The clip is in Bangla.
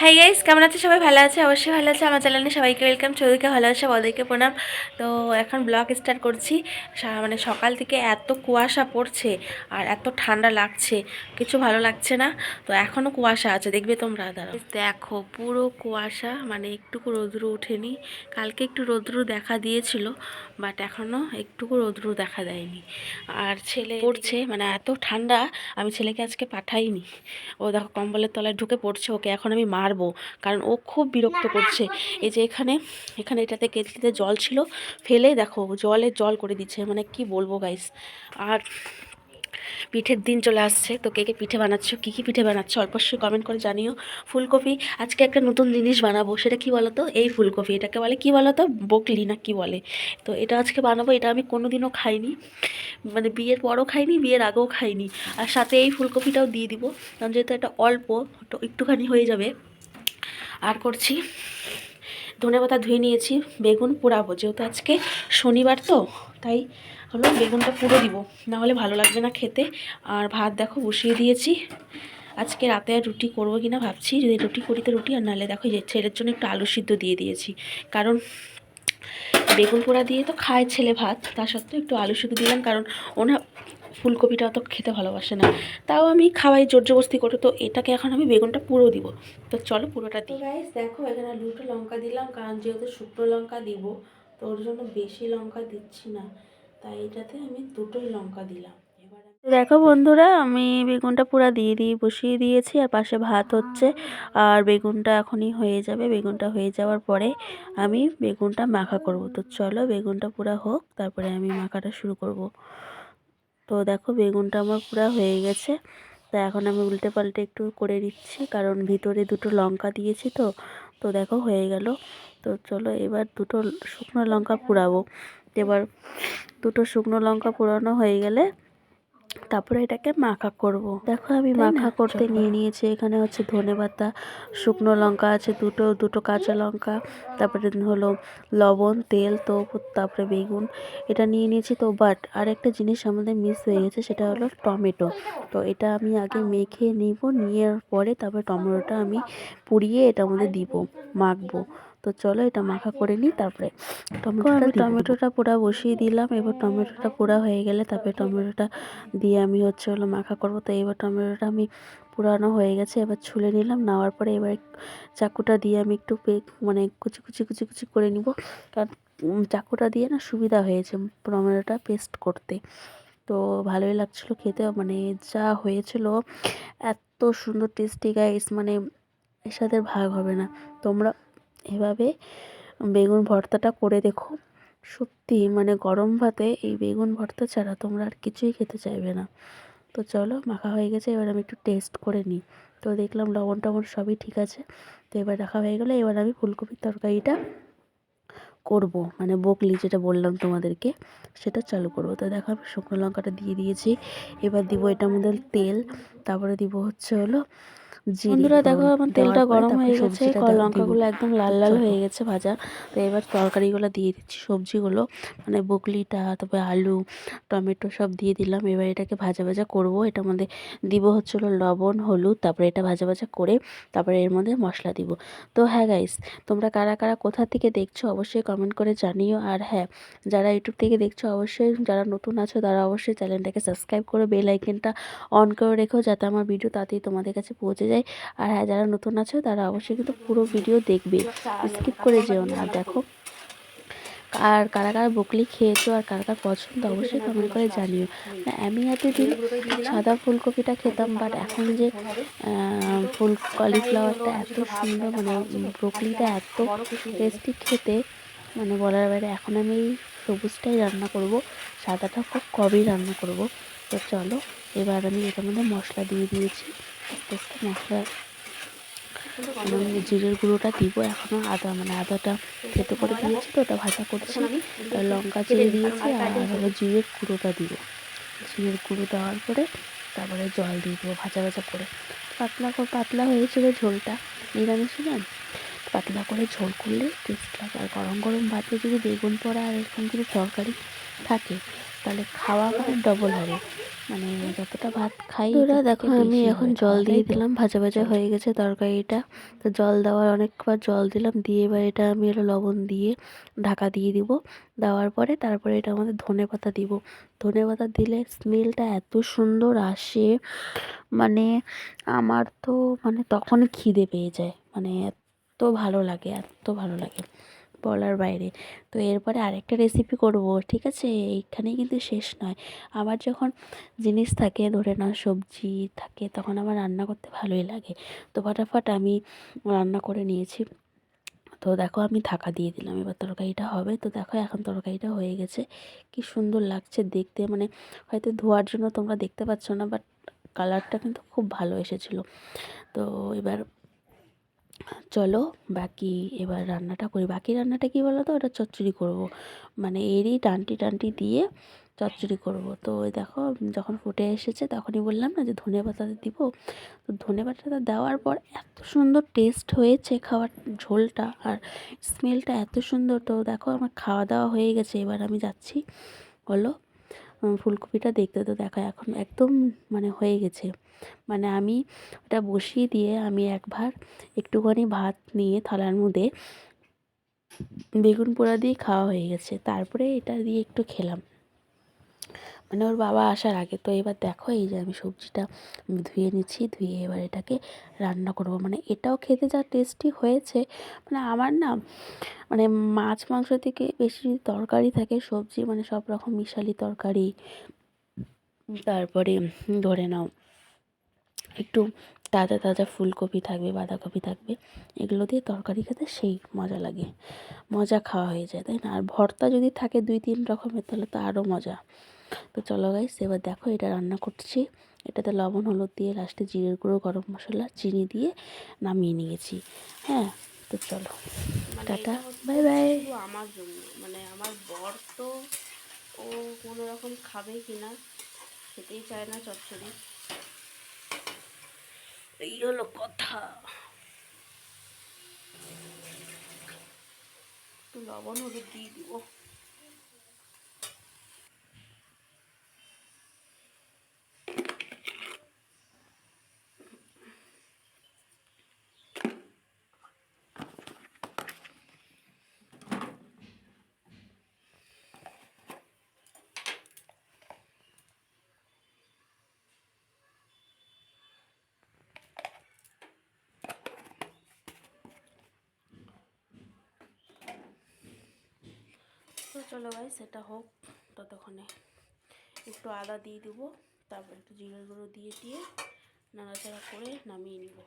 হাই গাইস কেমন আছে? সবাই ভালো আছে? অবশ্যই ভালো আছে। আমার চ্যানেলে সবাইকে ওয়েলকাম চৌদিকে ভালো আছে বৌদিকে প্রণাম। তো এখন ব্লগ স্টার্ট করছি। মানে সকাল থেকে এত কুয়াশা পড়ছে আর এত ঠান্ডা লাগছে। কিছু ভালো লাগছে না। তো এখনও কুয়াশা আছে। দেখবে তোমরা দাঁড়া দেখো, পুরো কুয়াশা মানে একটুকু রোদ্রু ওঠেনি। কালকে একটু রোদ্রু দেখা দিয়েছিল বাট এখনও একটুকু রোদ্রু দেখা দেয়নি। আর ছেলে পড়ছে মানে এত ঠান্ডা, আমি ছেলেকে আজকে পাঠাইনি। ও দেখো কম্বলের তলায় ঢুকে পড়ছে। ওকে এখন আমি মারবো কারণ ও খুব বিরক্ত করছে। এই যে এখানে এখানে এটাতে কেটলিতে জল ছিল, ফেলে দেখো, জলে জল করে দিচ্ছে। মানে কি বলব গাইস আর পিঠের দিন চলে আসছে। তো কে কে পিঠে বানাচ্ছো, কী কী পিঠে বানাচ্ছো অল্পস্বই কমেন্ট করে জানিও। ফুলকপি, আজকে একটা নতুন জিনিস বানাবো। সেটা কি বলো তো এই ফুলকপি। এটাকে বলে কি বলো তো বকলি না কি বলে? তো এটা আজকে বানাবো। এটা আমি কোনোদিনও খাইনি। মানে বিয়ের পরও খাইনি, বিয়ের আগেও খাইনি। আর সাথে এই ফুলকপিটাও দিয়ে দিব। কারণ যেহেতু এটা অল্প একটুখানি হয়ে যাবে। আর করছি। ধনে পাতা ধুয়ে নিয়েছি, বেগুন পোড়াবো। যেহেতু আজকে শনিবার তো, তাই হলো বেগুনটা পুরো দিব, না হলে ভালো লাগবে না খেতে। আর ভাত দেখো বসিয়ে দিয়েছি। আজকে রাতে আর রুটি করব কিনা ভাবছি, যদি রুটি করি তো রুটি, আর নাহলে দেখো ছেলের জন্য একটু আলু সিদ্ধ দিয়ে দিয়েছি। কারণ বেগুন পোড়া দিয়ে তো খায় ছেলে ভাত, তা সত্ত্বেও একটু আলু সিদ্ধ দিলাম, কারণ ওনা ফুলকপিটা অত খেতে ভালোবাসে না। তাও আমি খাওয়াই জোর জবস্তি করে। তো এটাকে এখন আমি বেগুনটা পুরো দিব। তো চলো পুরোটা দিই। গাইস দেখো এখানে দুটো লঙ্কা দিলাম কারণ যেহেতু শুকনো লঙ্কা দিব তো ওর জন্য বেশি লঙ্কা দিচ্ছি না। তাই এটাতে আমি দুটোই লঙ্কা দিলাম। দেখো বন্ধুরা আমি বেগুনটা পুরো দিয়ে দিয়ে বসিয়ে দিয়েছি আর পাশে ভাত হচ্ছে। আর বেগুনটা এখনই হয়ে যাবে বেগুনটা হয়ে যাওয়ার পরে আমি বেগুনটা মাখা করব। তো চলো বেগুনটা পুরো হোক তারপরে আমি মাখাটা শুরু করব। তো দেখো বেগুনটা আমার পুরো হয়ে গেছে। তো এখন আমি উল্টে পাল্টে একটু করে দিচ্ছি কারণ ভিতরে দুটো লঙ্কা দিয়েছি তো। তো দেখো হয়ে গেল। তো চলো এবার দুটো শুকনো লঙ্কা পোড়াবো এবার দুটো শুকনো লঙ্কা পোড়ানো হয়ে গেলে তারপরে এটাকে মাখা করব। দেখো আমি মাখা করতে নিয়ে নিয়েছি এখানে হচ্ছে ধনে পাতা শুকনো লঙ্কা আছে দুটো দুটো কাঁচা লঙ্কা তারপরে হলো লবণ তেল তো তারপরে বেগুন এটা নিয়ে নিয়েছি। তো বাট আর একটা জিনিস আমাদের মিস হয়ে গেছে সেটা হলো টমেটো। তো এটা আমি আগে মেখে নিব নিয়ে পরে তারপরে টমেটোটা আমি পুড়িয়ে এটার মধ্যে দিব মাখবো। তো চলো এটা মাখা করে নিই তারপরে টমেটো আমি টমেটোটা পোড়া বসিয়ে দিলাম এবার টমেটোটা পোড়া হয়ে গেলে তারপরে টমেটোটা দিয়ে আমি হচ্ছে হলো মাখা করব। তো এবার টমেটোটা আমি পুরানো হয়ে গেছে, এবার ছুলে নিলাম, নেওয়ার পরে এবার চাকুটা দিয়ে আমি একটু মানে কুচি কুচি কুচি কুচি করে নিব। কারণ চাকুটা দিয়ে না সুবিধা হয়েছে টমেটোটা পেস্ট করতে। তো ভালোই লাগছিল খেতে মানে যা হয়েছিল এত সুন্দর টেস্টি গাইস মানে এর সাথে ভাগ হবে না। তোমরা এভাবে বেগুন ভর্তাটা করে দেখো। সত্যি মানে গরম ভাতে এই বেগুন ভর্তা ছাড়া তোমরা আর কিছুই খেতে চাইবে না। তো চলো, মাখা হয়ে গেছে, এবার আমি একটু টেস্ট করে নিই। তো দেখলাম লবণ টবণ সবই ঠিক আছে। তো এবার রাখা হয়ে গেলে এবার আমি ফুলকপির তরকারিটা করব মানে বকলি যেটা বললাম তোমাদেরকে, সেটা চালু করব। তো দেখো আমি শুকনো লঙ্কাটা দিয়ে দিয়েছি। এবার দিব এটার মধ্যে তেল, তারপরে দিব হচ্ছে হলো বন্ধুরা দেখো আমার তেলটা গরম হয়ে গেছে লঙ্কাগুলো একদম লাল লাল হয়ে গেছে ভাজা। তো এবার তরকারিগুলো দিয়ে দিচ্ছি সবজিগুলো। মানে বকলিটা তারপরে আলু টমেটো সব দিয়ে দিলাম। এবার এটাকে ভাজা ভাজা করব। এটার মধ্যে দিব হচ্ছিল লবণ হলুদ তারপরে এটা ভাজা ভাজা করে তারপরে এর মধ্যে মশলা দিব। তো হ্যাঁ গাইস তোমরা কারা কারা কোথা থেকে দেখছ অবশ্যই কমেন্ট করে জানিও। আর হ্যাঁ যারা ইউটিউব থেকে দেখছ অবশ্যই যারা নতুন আছো তারা অবশ্যই চ্যানেলটাকে সাবস্ক্রাইব করে বেল আইকনটা অন করে রেখো যাতে আমার ভিডিও তাড়াতাড়ি তোমাদের কাছে পৌঁছে যায়। আর হ্যাঁ যারা নতুন আছো, তারা অবশ্যই কিন্তু পুরো ভিডিও দেখবে। স্কিপ করে যেও না দেখো। আর কারা কারা বকলি খেয়েছো আর কারা কার পছন্দ, অবশ্যই কমেন্ট করে জানিও। আমি এতদিন সাদা ফুলকপিটা খেতাম বাট এখন যে ফুল কলিফ্লাওয়ারটা এত সুন্দর মানে ব্রোকলিটা এত টেস্টি খেতে মানে বলার বাইরে, এখন আমি এই সবুজটাই রান্না করব। সাদাটা খুব কমই রান্না করব। তো চলো এবার আমি এটার মধ্যে মশলা দিয়ে দিয়েছি। আস্তে মশলা মানে জিরের গুঁড়োটা দিব এখনও আদা মানে আদাটা থেতো করে দিয়েছি তো ওটা ভাজা করছি। লঙ্কা চিড়ে দিয়েছি আর হলো জিরের গুঁড়োটা দিব। জিরের গুঁড়ো দেওয়ার পরে তারপরে জল দিয়ে দেবো ভাজা ভাজা করে। পাতলা করে পাতলা হয়েছিল ঝোলটা নিরামিষ না? পাতলা করে ঝোল করলে টেস্ট লাগে। আর গরম গরম ভাতে যদি বেগুন পোড়া আর এরকম কিছু তরকারি থাকে তাহলে খাওয়া মানে ডবল হবে। মানে যতটা ভাত খাই ওরা দেখো আমি এখন জল দিয়ে দিলাম ভাজা ভাজা হয়ে গেছে তরকারিটা। তো জল দেওয়ার অনেকবার জল দিলাম দিয়ে এবার এটা আমি হলো লবণ দিয়ে ঢাকা দিয়ে দিব। দেওয়ার পরে তারপরে এটা আমাদের ধনে পাতা দিব। ধনে পাতা দিলে স্মেলটা এত সুন্দর আসে মানে আমার তো মানে তখনই খিদে পেয়ে যায়। মানে এত ভালো লাগে এত ভালো লাগে। বলার বাইরে। তো এরপরে আরেকটা রেসিপি করব, ঠিক আছে? এইখানেই কিন্তু শেষ নয়। আবার যখন জিনিস থাকে, ধরে নাও সবজি থাকে, তখন আমার রান্না করতে ভালোই লাগে। তো ফটাফট আমি রান্না করে নিয়েছি। তো দেখো আমি ঢাকা দিয়ে দিলাম, এবার তরকারিটা হবে। তো দেখো এখন তরকারিটা হয়ে গেছে। কি সুন্দর লাগছে দেখতে মানে হয়তো ধোয়ার জন্য তোমরা দেখতে পাচ্ছ না বাট কালারটা কিন্তু খুব ভালো এসেছিল। তো এবার চলো বাকি এবার রান্নাটা করি। বাকি রান্নাটা কী বলো তো ওটা চচ্চড়ি করব। মানে এরই টানটি টানটি দিয়ে চচ্চড়ি করব। তো ওই দেখো যখন ফুটে এসেছে তখনই বললাম না যে ধনে পাতাটা দিব। তো ধনে পাতাটা দেওয়ার পর এত সুন্দর টেস্ট হয়েছে খাওয়ার ঝোলটা আর স্মেলটা এত সুন্দর। তো দেখো আমার খাওয়া দাওয়া হয়ে গেছে। এবার আমি যাচ্ছি। উম, ফুলকপিটা দেখতে তো দেখো, এখন একদম মানে হয়ে গেছে। মানে আমি ওটা বসিয়ে দিয়ে আমি একবার একটুখানি ভাত নিয়ে থালার মধ্যে বেগুন পোড়া দিয়ে খাওয়া হয়ে গেছে। তারপরে এটা দিয়ে একটু খেলাম। মানে ওর বাবা আসার আগে, তো এবার দেখো এই যে আমি সবজিটা ধুয়ে নিচ্ছি, ধুয়ে এবার এটাকে রান্না করব। মানে এটাও খেতে যা টেস্টি হয়েছে মানে আমার না মানে মাছ মাংস থেকে বেশি তরকারি থাকে, সবজি মানে সব রকম মিশালি তরকারি, তারপরে ধরে নাও একটু তাজা তাজা ফুলকপি থাকবে, বাঁধাকপি থাকবে, এগুলো দিয়ে তরকারি খেতে সেই মজা লাগে। মজা খাওয়া হয়ে যায়, তাই না? আর ভর্তা যদি থাকে দুই তিন রকমের, তাহলে তো আরও মজা। তো চলো গাইস এবার দেখো এটা রান্না করছি। এটাতে লবণ হলুদ দিয়ে লাস্টে জিরের গুঁড়ো গরম মশলা চিনি দিয়ে নামিয়ে নিয়েছি। হ্যাঁ তো চলো। মানে টাটা। বাই বাই আমার জন্য মানে আমার বর তো ও কোনো রকম খাবে কিনা খেতেই চায় না চচ্চড়ি। এই হলো কথা। একটু লবণ হলুদ দিয়ে দিব। চলো ভাই সেটা হোক, ততক্ষণে একটু আদা দিয়ে দেবো, তারপর একটু জিরে গুঁড়ো দিয়ে দিয়ে নাড়াচাড়া করে নামিয়ে নিব।